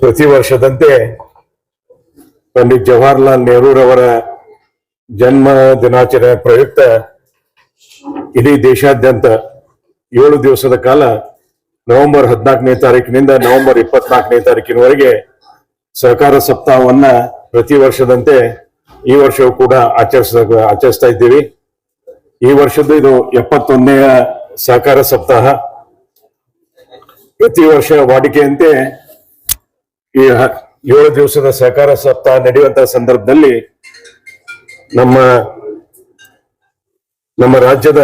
ಪ್ರತಿ ವರ್ಷದಂತೆ ಪಂಡಿತ್ ಜವಾಹರ್ಲಾಲ್ ನೆಹರೂರವರ ಜನ್ಮ ದಿನಾಚರಣೆ ಪ್ರಯುಕ್ತ ಇಡೀ ದೇಶಾದ್ಯಂತ ಏಳು ದಿವಸದ ಕಾಲ ನವೆಂಬರ್ ಹದಿನಾಲ್ಕನೇ ತಾರೀಕಿನಿಂದ ನವೆಂಬರ್ ಇಪ್ಪತ್ನಾಲ್ಕನೇ ತಾರೀಕಿನವರೆಗೆ ಸಹಕಾರ ಸಪ್ತಾಹವನ್ನ ಪ್ರತಿ ವರ್ಷದಂತೆ ಈ ವರ್ಷವೂ ಕೂಡ ಆಚರಿಸ ಆಚರಿಸ್ತಾ ಇದ್ದೀವಿ. ಈ ವರ್ಷದ್ದು ಇದು ಎಪ್ಪತ್ತೊಂದನೆಯ ಸಹಕಾರ ಸಪ್ತಾಹ. ಪ್ರತಿ ವರ್ಷ ವಾಡಿಕೆಯಂತೆ ಈ ಏಳು ದಿವಸದ ಸಹಕಾರ ಸಪ್ತಾಹ ನಡೆಯುವಂತ ಸಂದರ್ಭದಲ್ಲಿ ನಮ್ಮ ನಮ್ಮ ರಾಜ್ಯದ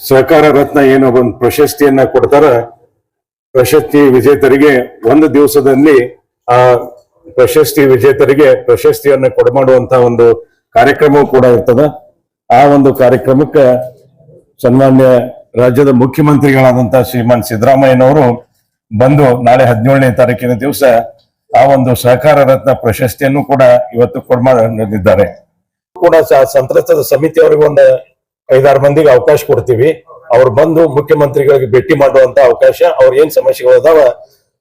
ಸಹಕಾರ ರತ್ನ ಏನೋ ಒಂದು ಪ್ರಶಸ್ತಿಯನ್ನ ಕೊಡ್ತಾರ. ಪ್ರಶಸ್ತಿ ವಿಜೇತರಿಗೆ ಒಂದು ದಿವಸದಲ್ಲಿ ಆ ಪ್ರಶಸ್ತಿ ವಿಜೇತರಿಗೆ ಪ್ರಶಸ್ತಿಯನ್ನ ಕೊಡಮಾಡುವಂತ ಒಂದು ಕಾರ್ಯಕ್ರಮವೂ ಕೂಡ ಇರ್ತದ. ಆ ಒಂದು ಕಾರ್ಯಕ್ರಮಕ್ಕೆ ಸನ್ಮಾನ್ಯ ರಾಜ್ಯದ ಮುಖ್ಯಮಂತ್ರಿಗಳಾದಂತ ಶ್ರೀಮಾನ್ ಸಿದ್ದರಾಮಯ್ಯನವರು ಬಂದು ನಾಳೆ ಹದಿನೇಳನೇ ತಾರೀಕಿನ ದಿವಸ ಆ ಒಂದು ಸಹಕಾರ ರತ್ನ ಪ್ರಶಸ್ತಿಯನ್ನು ಕೂಡ ಇವತ್ತು ಕೊಡ್ಮಾಡಿದ್ದಾರೆ ಕೂಡ ಸಂತ್ರಸ್ತದ ಸಂತ್ರಸ್ತರ ಸಮಿತಿಯವರಿಗೆ ಒಂದು ಐದಾರು ಮಂದಿಗೆ ಅವಕಾಶ ಕೊಡ್ತೀವಿ. ಅವ್ರು ಬಂದು ಮುಖ್ಯಮಂತ್ರಿಗಳಿಗೆ ಭೇಟಿ ಮಾಡುವಂತ ಅವಕಾಶ ಅವ್ರ ಏನ್ ಸಮಸ್ಯೆಗಳು ಅದಾವ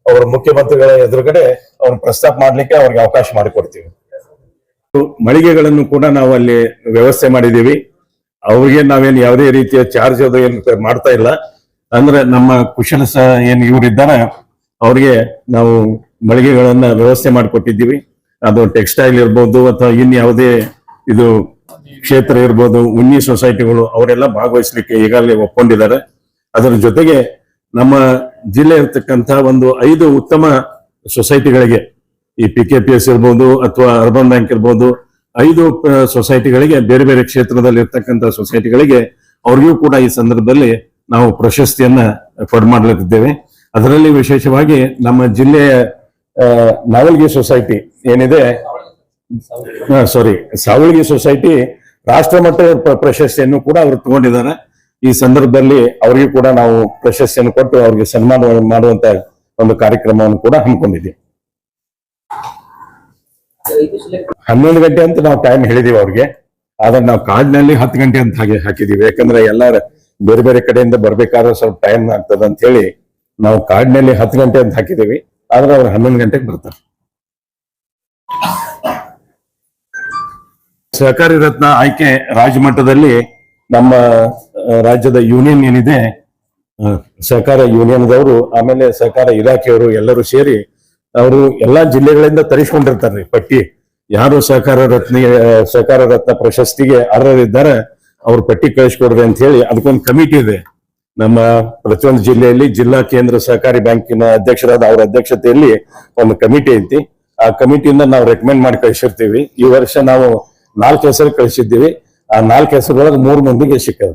ಅವ್ರ ಮುಖ್ಯಮಂತ್ರಿಗಳ ಎದುರುಗಡೆ ಅವ್ರ ಪ್ರಸ್ತಾಪ ಮಾಡ್ಲಿಕ್ಕೆ ಅವ್ರಿಗೆ ಅವಕಾಶ ಮಾಡಿಕೊಡ್ತೀವಿ. ಮಳಿಗೆಗಳನ್ನು ಕೂಡ ನಾವು ಅಲ್ಲಿ ವ್ಯವಸ್ಥೆ ಮಾಡಿದೀವಿ ಅವ್ರಿಗೆ ನಾವೇನು ಯಾವುದೇ ರೀತಿಯ ಚಾರ್ಜ್ ಅದು ಏನು ಮಾಡ್ತಾ ಇಲ್ಲ. ಅಂದ್ರೆ ನಮ್ಮ ಕುಶಲ ಸಹ ಏನ್ ಇವರಿದ್ದಾರ ಅವ್ರಿಗೆ ನಾವು ಮಳಿಗೆಗಳನ್ನ ವ್ಯವಸ್ಥೆ ಮಾಡಿಕೊಟ್ಟಿದ್ದೀವಿ. ಅದು ಟೆಕ್ಸ್ಟೈಲ್ ಇರ್ಬೋದು ಅಥವಾ ಇನ್ ಯಾವುದೇ ಇದು ಕ್ಷೇತ್ರ ಇರ್ಬೋದು ಉನ್ನಿ ಸೊಸೈಟಿಗಳು ಅವರೆಲ್ಲ ಭಾಗವಹಿಸ್ಲಿಕ್ಕೆ ಈಗಾಗಲೇ ಒಪ್ಕೊಂಡಿದ್ದಾರೆ. ಅದರ ಜೊತೆಗೆ ನಮ್ಮ ಜಿಲ್ಲೆ ಇರ್ತಕ್ಕಂಥ ಒಂದು ಐದು ಉತ್ತಮ ಸೊಸೈಟಿಗಳಿಗೆ, ಈ ಪಿ ಕೆ ಪಿ ಎಸ್ ಇರ್ಬೋದು ಅಥವಾ ಅರ್ಬನ್ ಬ್ಯಾಂಕ್ ಇರ್ಬೋದು, ಐದು ಸೊಸೈಟಿಗಳಿಗೆ, ಬೇರೆ ಬೇರೆ ಕ್ಷೇತ್ರದಲ್ಲಿ ಇರ್ತಕ್ಕಂಥ ಸೊಸೈಟಿಗಳಿಗೆ ಅವ್ರಿಗೂ ಕೂಡ ಈ ಸಂದರ್ಭದಲ್ಲಿ ನಾವು ಪ್ರಶಸ್ತಿಯನ್ನ ಕೊಡ್ಮಾಡ್ಲಿದ್ದೇವೆ ಅದರಲ್ಲಿ ವಿಶೇಷವಾಗಿ ನಮ್ಮ ಜಿಲ್ಲೆಯ ನಾವಲ್ಗಿ ಸೊಸೈಟಿ ಏನಿದೆ ಸಾರಿ ಸಾವಳಿಗೆ ಸೊಸೈಟಿ ರಾಷ್ಟ್ರ ಮಟ್ಟದ ಪ್ರಶಸ್ತಿಯನ್ನು ಕೂಡ ಅವರು ತಗೊಂಡಿದ್ದಾರೆ. ಈ ಸಂದರ್ಭದಲ್ಲಿ ಅವರಿಗೂ ಕೂಡ ನಾವು ಪ್ರಶಸ್ತಿಯನ್ನು ಕೊಟ್ಟು ಅವರಿಗೆ ಸನ್ಮಾನ ಮಾಡುವಂತ ಒಂದು ಕಾರ್ಯಕ್ರಮವನ್ನು ಕೂಡ ಹಮ್ಮಿಕೊಂಡಿದ್ದೀವಿ. ಹನ್ನೊಂದು ಗಂಟೆ ಅಂತ ನಾವು ಟೈಮ್ ಹೇಳಿದೀವಿ ಅವ್ರಿಗೆ. ಆದ್ರೆ ನಾವು ಕಾರ್ಡ್ನಲ್ಲಿ ಹತ್ತು ಗಂಟೆ ಅಂತ ಹಾಗೆ ಹಾಕಿದೀವಿ. ಯಾಕಂದ್ರೆ ಎಲ್ಲಾರ ಬೇರೆ ಬೇರೆ ಕಡೆಯಿಂದ ಬರ್ಬೇಕಾದ್ರೆ ಸ್ವಲ್ಪ ಟೈಮ್ ಆಗ್ತದ ಅಂತ ಹೇಳಿ ನಾವು ಕಾಡಿನಲ್ಲಿ ಹತ್ತು ಗಂಟೆ ಅಂತ ಹಾಕಿದೀವಿ ಆದ್ರೆ ಅವ್ರು ಹನ್ನೊಂದು ಗಂಟೆಗೆ ಬರ್ತಾರೆ. ಸಹಕಾರಿ ರತ್ನ ಆಯ್ಕೆ ರಾಜಮಟ್ಟದಲ್ಲಿ ನಮ್ಮ ರಾಜ್ಯದ ಯೂನಿಯನ್ ಏನಿದೆ ಸಹಕಾರ ಯೂನಿಯನ್ದವರು, ಆಮೇಲೆ ಸಹಕಾರ ಇಲಾಖೆಯವರು ಎಲ್ಲರೂ ಸೇರಿ ಅವರು ಎಲ್ಲಾ ಜಿಲ್ಲೆಗಳಿಂದ ತರಿಸ್ಕೊಂಡಿರ್ತಾರ್ರಿ ಪಟ್ಟಿ. ಯಾರು ಸಹಕಾರ ರತ್ನ ಸಹಕಾರ ರತ್ನ ಪ್ರಶಸ್ತಿಗೆ ಅರ್ಹರಿದ್ದಾರೆ ಅವ್ರ ಪಟ್ಟಿ ಕಳಿಸ್ಕೊಡ್ರಿ ಅಂತ ಹೇಳಿ ಅದಕ್ಕೊಂದು ಕಮಿಟಿ ಇದೆ. ನಮ್ಮ ಪ್ರತಿಯೊಂದು ಜಿಲ್ಲೆಯಲ್ಲಿ ಜಿಲ್ಲಾ ಕೇಂದ್ರ ಸಹಕಾರಿ ಬ್ಯಾಂಕಿನ ಅಧ್ಯಕ್ಷರಾದ ಅವರ ಅಧ್ಯಕ್ಷತೆಯಲ್ಲಿ ಒಂದು ಕಮಿಟಿ ಐತಿ. ಆ ಕಮಿಟಿಯಿಂದ ನಾವು ರೆಕಮೆಂಡ್ ಮಾಡಿ ಕಳಿಸಿರ್ತೀವಿ. ಈ ವರ್ಷ ನಾವು ನಾಲ್ಕು ಹೆಸರು ಕಳಿಸಿದ್ದೀವಿ. ಆ ನಾಲ್ಕು ಹೆಸರೊಳಗೆ ಮೂರು ಮಂದಿಗೆ ಸಿಕ್ಕದ.